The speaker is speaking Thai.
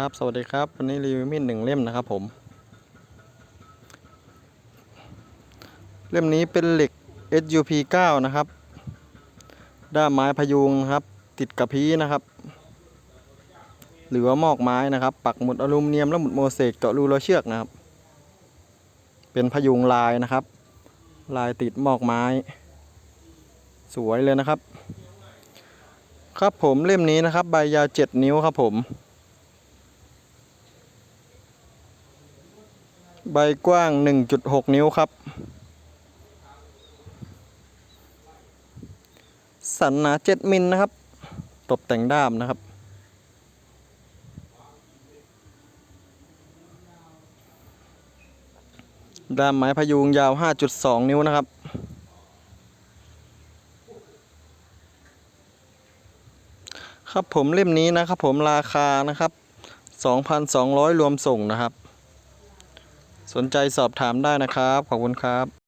ครับ สวัสดีครับ วันนี้รีวิวมีดหนึ่งเล่มนะครับผม เล่มนี้เป็นเหล็ก SUP 9 นะครับ ด้ามไม้พยุงนะครับ ติดกับพีนะครับ หรือว่ามอกไม้นะครับ ปักหมุดอลูมิเนียมและหมุดโมเสกเจาะรูรอเชือกนะครับ เป็นพยุงลายนะครับ ลายติดมอกไม้ สวยเลยนะครับ ครับผมเล่มนี้นะครับ ใบยาว 7 นิ้วครับผม ใบกว้าง 1.6 นิ้วครับ สันหนา 7 มิลนะครับตกแต่งด้ามนะครับ ด้ามไม้พยุงยาว 5.2 นิ้วนะครับครับผมเล่มนี้นะครับผมราคานะครับ 2,200 รวมส่งนะครับ สนใจสอบถามได้นะครับ ขอบคุณครับ